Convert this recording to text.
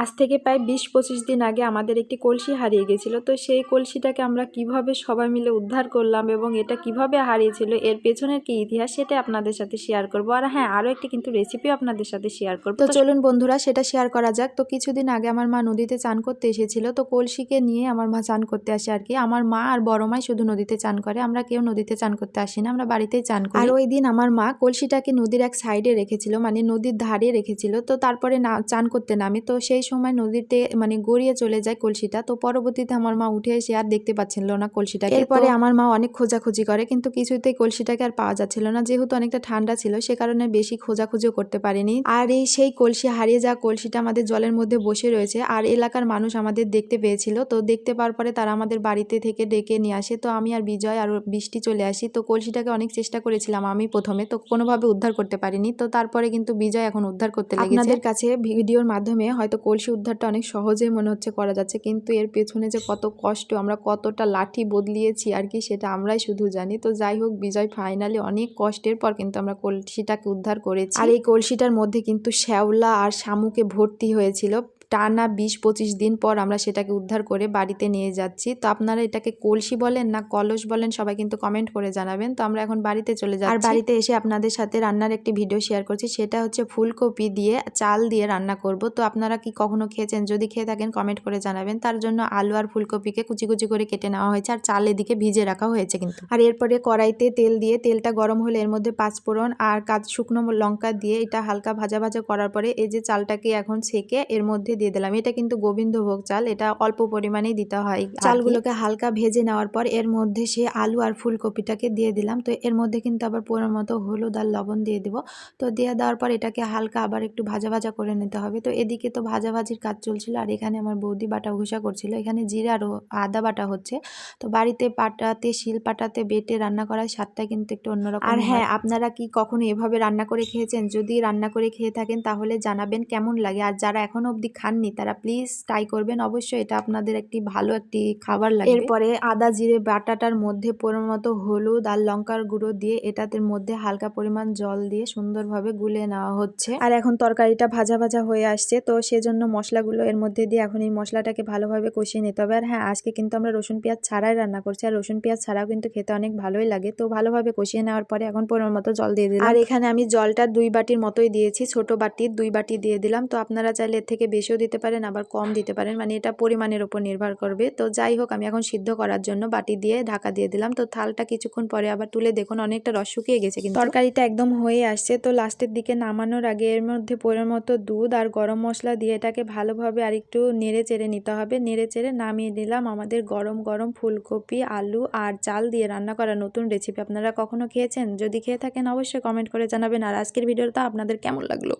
আজ থেকে প্রায় বিশ পঁচিশ দিন আগে আমাদের একটি কলসি হারিয়ে গেছিল। তো সেই কলসিটাকে আমরা কীভাবে সবাই মিলে উদ্ধার করলাম এবং এটা কীভাবে হারিয়েছিল এর পেছনের কি ইতিহাস সেটা আপনাদের সাথে শেয়ার করব। আর হ্যাঁ আরও একটি কিন্তু রেসিপিও আপনাদের সাথে শেয়ার করব। তো চলুন বন্ধুরা সেটা শেয়ার করা যাক। তো কিছুদিন আগে আমার মা নদীতে চান করতে এসেছিল। তো কলসিকে নিয়ে আমার মা চান করতে আসে আর কি। আমার মা আর বড় মাই শুধু নদীতে চান করে আমরা কেউ নদীতে চান করতে আসি না আমরা বাড়িতেই চান করি। আর ওই দিন আমার মা কলসিটাকে নদীর এক সাইডে রেখেছিল মানে নদীর ধারে রেখেছিল। তো তারপরে না চান করতে নামে। তো সেই সময় নদীতে মানে গড়িয়ে চলে যায় কলসিটা তো পরবর্তীতে আমার মা উঠে এসে আর দেখতে পাচ্ছিল না কলসিটাকে। এরপরে? আমার মা অনেক খোঁজাখুঁজি করে কিন্তু কিছুতেই কলসিটাকে আর পাওয়া যাচ্ছিল না। যেহেতু অনেকটা ঠান্ডা ছিল সে কারণে বেশি খোঁজাখুঁজিও করতে পারিনি। আর এই সেই কলসি হারিয়ে যাওয়া কলসিটা আমাদের জলের মধ্যে বসে রয়েছে আর এলাকার মানুষ আমাদের দেখতে পেয়েছিল। তো দেখতে পাওয়ার পরে তারা আমাদের বাড়িতে থেকে ডেকে নিয়ে আসে। তো আমি আর বিজয় আর বৃষ্টি চলে আসি তো কলসিটাকে অনেক চেষ্টা করেছিলাম আমি প্রথমে তো কোনোভাবে উদ্ধার করতে পারিনি। তো তারপরে কিন্তু বিজয় এখন উদ্ধার করতে লেগেছে। আপনাদের কাছে ভিডিওর মাধ্যমে হয়তো কলসি উদ্ধারটা অনেক সহজেই মনে হচ্ছে করা যাচ্ছে। কিন্তু এর পেছনে যে কত কষ্ট, আমরা কতটা লাঠি বদলিয়েছি আর কি সেটা আমরাই শুধু জানি। তো যাই হোক, বিজয় ফাইনালি অনেক কষ্টের পর কিন্তু আমরা কলসিটাকে উদ্ধার করেছি। আর এই কলসিটার মধ্যে কিন্তু শ্যাওলা আর শামুকে ভর্তি হয়েছিল। টানা বিশ পঁচিশ দিন পর আমরা সেটাকে উদ্ধার করে বাড়িতে নিয়ে যাচ্ছি। তো আপনারা এটাকে কলসি বলেন না কলস বলেন সবাই কিন্তু কমেন্ট করে জানাবেন। তো আমরা এখন বাড়িতে চলে যাচ্ছি। আর বাড়িতে এসে আপনাদের সাথে রান্নার একটি ভিডিও শেয়ার করছি। সেটা হচ্ছে ফুলকপি দিয়ে চাল দিয়ে রান্না করব। তো আপনারা কি কখনো খেয়েছেন? যদি খেয়ে থাকেন কমেন্ট করে জানাবেন। তার জন্য আলু আর ফুলকপিকে কুচি কুচি করে কেটে নেওয়া হয়েছে আর চাল এদিকে ভিজে রাখা হয়েছে কিন্তু। আর এরপরে কড়াইতে তেল দিয়ে তেলটা গরম হলে এর মধ্যে পাঁচফোড়ন আর কাজ শুকনো লঙ্কা দিয়ে এটা হালকা ভাজা ভাজা করার পরে এই যে চালটাকে এখন ছেঁকে এর মধ্যে দিয়ে দিলাম। এটা কিন্তু গোবিন্দভোগ চাল। এটা অল্প পরিমাণেই দিতে হয়। চালগুলোকে হালকা ভেজে নেওয়ার পর এর মধ্যে সে আলু আর ফুলকপিটাকে দিয়ে দিলাম। তো এর মধ্যে কিন্তু আবার পুরোর মতো হলুদ আর লবণ দিয়ে দিব। তো দিয়ে দেওয়ার পর এটাকে হালকা আবার একটু ভাজা ভাজা করে নিতে হবে। তো এদিকে তো ভাজা ভাজির কাজ চলছিল আর এখানে আমার বৌদি বাটা ঘুষা করছিল। এখানে জিরা আর আদা বাটা হচ্ছে। তো বাড়িতে পাটাতে শিল পাটাতে বেটে রান্না করার স্বাদটা কিন্তু একটু অন্যরকম আর হ্যাঁ। আপনারা কি কখনো এভাবে রান্না করে খেয়েছেন? যদি রান্না করে খেয়ে থাকেন তাহলে জানাবেন কেমন লাগে? আর যারা এখনও অবধি খাননি। তারা প্লিজ ট্রাই করবেন। অবশ্যই এটা আপনাদের একটি ভালো একটি খাবার লাগে এরপরে আদা জিরে বাটাটার মধ্যে পরিমাণ মতো হলুদ আর লঙ্কার গুঁড়ো দিয়ে এটাতে মধ্যে হালকা পরিমাণ জল দিয়ে সুন্দরভাবে গুলে নেওয়া হচ্ছে। আর এখন তরকারিটা ভাজা ভাজা হয়ে আসছে তো সেজন্য মশলাগুলো এর মধ্যে দিয়ে এখন এই মশলাটাকে ভালোভাবে কষিয়ে নিতে হবে। আর হ্যাঁ আজকে কিন্তু আমরা রসুন পেঁয়াজ ছাড়াই রান্না করছি। আর রসুন পেঁয়াজ ছাড়াও কিন্তু খেতে অনেক ভালোই লাগে। তো ভালোভাবে কষিয়ে নেওয়ার পরে এখন পরিমাণ মতো জল দিয়ে দিলাম। আর এখানে আমি জলটা দুই বাটির মতোই দিয়েছি ছোট বাটির দুই বাটি দিয়ে দিলাম। তো আপনারা চাইলে এর থেকে বেশিও দিতে পারেন, আবার কম দিতে পারেন। মানে এটা পরিমাণের উপর নির্ভর করবে। তো যাই হোক, আমি এখন সিদ্ধ করার জন্য বাটি দিয়ে ঢাকা দিয়ে দিলাম। তো থালটা কিছুক্ষণ পরে আবার তুলে দেখুন, অনেকটা রস শুকিয়ে গেছে কিন্তু। তরকারিটা একদম হয়ে আসছে। তো লাস্টের দিকে নামানোর আগে এর মধ্যে পরিমাণ মতো দুধ আর গরম মশলা দিয়ে এটাকে ভালোভাবে আর একটু নেড়ে চেড়ে নিতে হবে। নেড়ে চেড়ে নামিয়ে দিলাম আমাদের গরম গরম ফুলকপি, আলু আর চাল দিয়ে রান্না করা নতুন রেসিপি আপনারা কখনো খেয়েছেন? যদি খেয়ে থাকেন, অবশ্যই কমেন্ট করে জানাবেন। আর আজকের ভিডিওটা আপনাদের কেমন লাগল?